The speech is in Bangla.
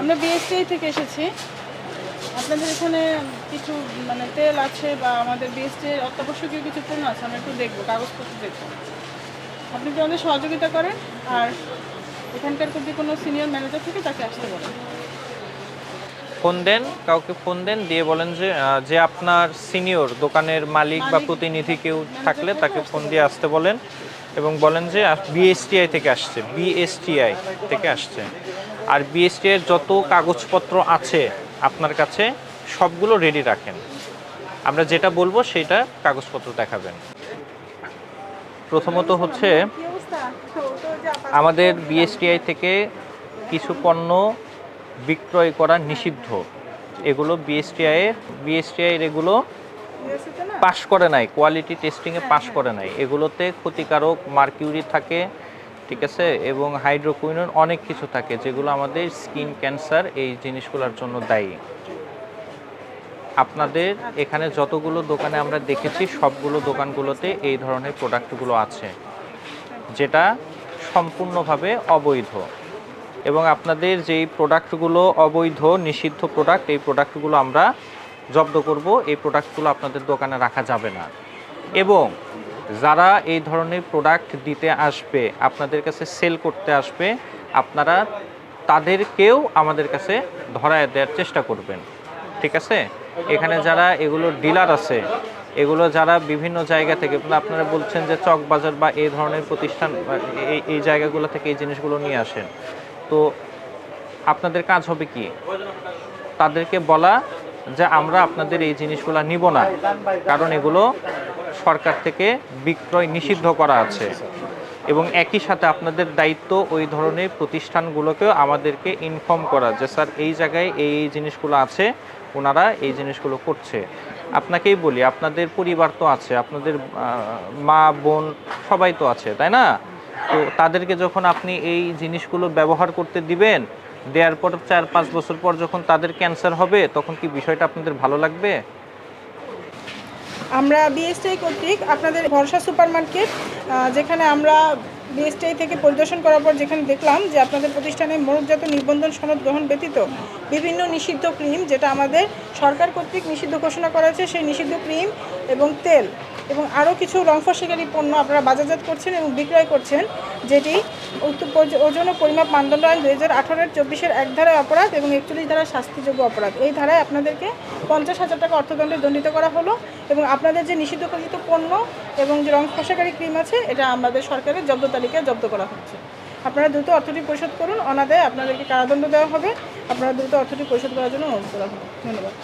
আমরা বিএসটিআই থেকে এসেছি। আপনাদের এখানে কিছু মানে তেল আছে বা আমাদের বিএসটি অত্যাবশ্যকীয় কিছু পণ্য আছে আমরা একটু দেখব কাগজপত্র দেখব। আপনি একটু আমাদের সহযোগিতা করেন? আর এখানকার যদি কোনো সিনিয়র ম্যানেজার থেকে তাকে আসতে বলেন। ফোন দেন কাউকে ফোন দেন দিয়ে বলেন যে যে আপনার সিনিয়র দোকানের মালিক বা প্রতিনিধি কেউ থাকলে তাকে ফোন দিয়ে আসতে বলেন। এবং বলেন যে বিএসটিআই থেকে আসছে বিএসটিআই থেকে আসছে। আর বিএসটিআইয়ের যত কাগজপত্র আছে আপনার কাছে, সবগুলো রেডি রাখেন। আমরা যেটা বলব সেটা কাগজপত্র দেখাবেন। প্রথমত হচ্ছে, আমাদের বিএসটিআই থেকে কিছু পণ্য বিক্রয় করা নিষিদ্ধ। এগুলো বিএসটিআই বিএসটিআইয়ের এগুলো পাশ করে নাই কোয়ালিটি টেস্টিংয়ে পাশ করে নাই। এগুলোতে ক্ষতিকারক মার্কিউরি থাকে ঠিক আছে? এবং হাইড্রোকুইনন অনেক কিছু থাকে যেগুলো আমাদের স্কিন ক্যান্সার এই জিনিসগুলোর জন্য দায়ী। আপনাদের এখানে যতগুলো দোকানে আমরা দেখেছি সবগুলো দোকানগুলোতে এই ধরনের প্রোডাক্টগুলো আছে যেটা সম্পূর্ণভাবে অবৈধ। এবং আপনাদের যেই প্রোডাক্টগুলো অবৈধ নিষিদ্ধ প্রোডাক্ট এই প্রোডাক্টগুলো আমরা জব্দ করব, এই প্রোডাক্টগুলো আপনাদের দোকানে রাখা যাবে না। এবং যারা এই ধরনের প্রোডাক্ট দিতে আসবে, আপনাদের কাছে সেল করতে আসবে, আপনারা তাদেরকেও আমাদের কাছে ধরায় দেওয়ার চেষ্টা করবেন। ঠিক আছে? এখানে যারা এগুলো ডিলার আছে, এগুলো যারা বিভিন্ন জায়গা থেকে আপনারা বলছেন যে চক বাজার বা এই ধরনের প্রতিষ্ঠান এই এই জায়গাগুলো থেকে এই জিনিসগুলো নিয়ে আসেন। তো আপনাদের কাজ হবে কি? তাদেরকে বলা যে আমরা আপনাদের এই জিনিসগুলো নিব না, কারণ এগুলো সরকার থেকে বিক্রয় নিষিদ্ধ করা আছে। এবং একই সাথে আপনাদের দায়িত্ব ওই ধরনের প্রতিষ্ঠানগুলোকেও আমাদেরকে ইনফর্ম করা যে, স্যার, এই জায়গায় এই এই জিনিসগুলো আছে, ওনারা এই জিনিসগুলো করছে। আপনাকেই বলি, আপনাদের পরিবার তো আছে, আপনাদের মা, বোন সবাই তো আছে, তাই না? তো তাদেরকে যখন আপনি এই জিনিসগুলো ব্যবহার করতে দিবেন দেওয়ার পর চার, পাঁচ বছর পর যখন তাদের ক্যান্সার হবে, তখন কি বিষয়টা আপনাদের ভালো লাগবে? আমরা বিএসটিআই কর্তৃক আপনাদের ভরসা সুপার মার্কেট যেখানে আমরা বিএসটিআই থেকে পরিদর্শন করার পর যেখানে দেখলাম যে আপনাদের প্রতিষ্ঠানে মোড়কজাত নিবন্ধন সনদ গ্রহণ ব্যতীত বিভিন্ন নিষিদ্ধ ক্রিম যেটা আমাদের সরকার কর্তৃক নিষিদ্ধ ঘোষণা করা হয়েছে সেই নিষিদ্ধ ক্রিম এবং তেল এবং আরও কিছু রংফসিকারী পণ্য আপনারা বাজারজাত করছেন এবং বিক্রয় করছেন, যেটি ওজন ও পরিমাপ মানদণ্ড আইন দুই হাজার আঠারোর চব্বিশের এক ধারায় অপরাধ এবং একচল্লিশ ধারায় শাস্তিযোগ্য অপরাধ। এই ধারায় আপনাদেরকে পঞ্চাশ হাজার টাকা অর্থদণ্ডে দণ্ডিত করা হলো এবং আপনাদের যে নিষিদ্ধকৃত পণ্য এবং যে রং ফসাকারী ক্রিম আছে, এটা আমাদের সরকারের জব্দ তালিকায় জব্দ করা হচ্ছে। আপনারা দ্রুত অর্থটি পরিশোধ করুন। অনাদায়ে আপনাদেরকে কারাদণ্ড দেওয়া হবে। আপনারা দ্রুত অর্থটি পরিশোধ করার জন্য অনুরোধ করা হবে ধন্যবাদ।